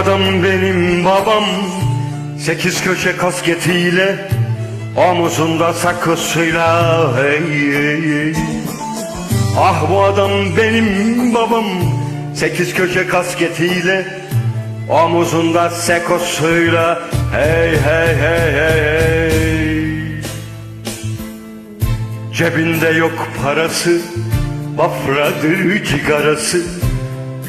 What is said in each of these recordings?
adam benim babam. Sekiz köşe kasketiyle Omuzunda sakısıyla hey, hey, hey. Ah bu adam benim babam. Sekiz köşe kasketiyle Omuzunda sekosuyla Hey hey hey hey hey. Cebinde yok parası Bafradır cigarası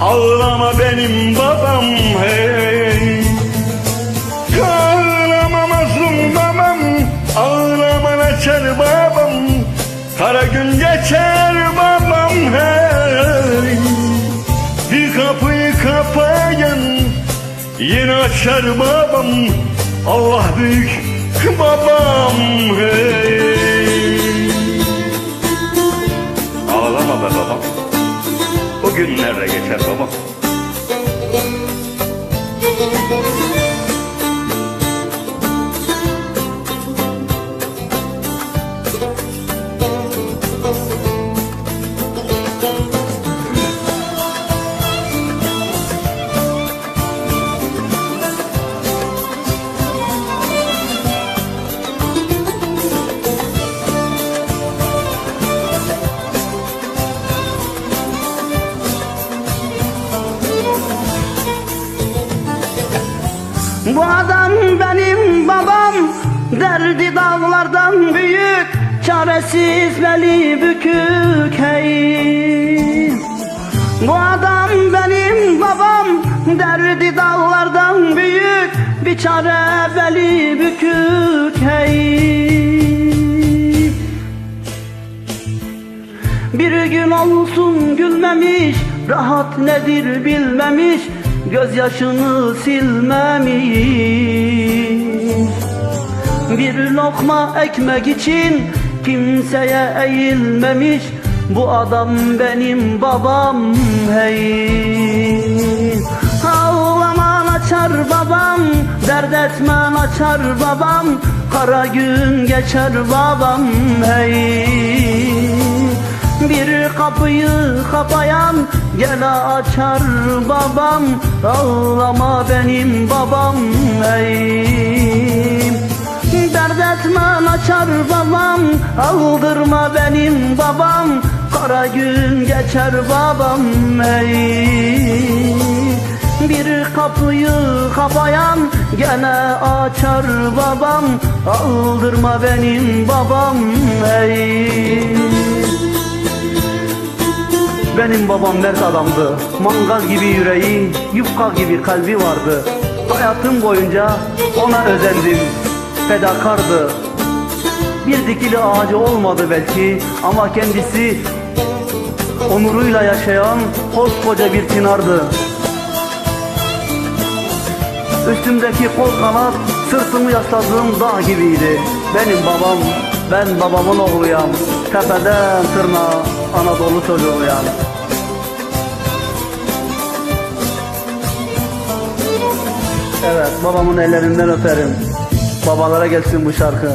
Ağlama benim babam hey. Ağlama mazlum babam Ağlama açar babam. Kara gün geçer babam hey. Bir kapıyı kapayan Yine açar babam. Allah büyük babam hey. Ağlama be babam O günler de geçer babam Bu adam benim babam Derdi dağlardan büyük Çaresiz beli bükük hey. Bu adam benim babam Derdi dağlardan büyük Bir çare beli bükük hey. Bir gün olsun gülmemiş Rahat nedir bilmemiş Gözyaşını silmemiş. Bir lokma ekmek için Kimseye eğilmemiş. Bu adam benim babam hey. Ağlaman açar babam Dert etmen açar babam. Kara gün geçer babam hey bir kapıyı kapayan gene açar babam. Ağlama benim babam ey. Dert etmen açar babam Aldırma benim babam. Kara gün geçer babam ey. Bir kapıyı kapayan gene açar babam. Aldırma benim babam ey benim babam mert adamdı. Mangal gibi yüreği, yufka gibi kalbi vardı. Hayatım boyunca ona özendim. Fedakardı. Bir dikili ağacı olmadı belki Ama kendisi onuruyla yaşayan koskoca bir çınardı. Üstümdeki kol kanat sırtımı yasladığım dağ gibiydi. Benim babam, ben babamın oğluyam. Tepeden tırnağa Anadolu çocuğuyam Evet babamın ellerinden öperim. Babalara gelsin bu şarkı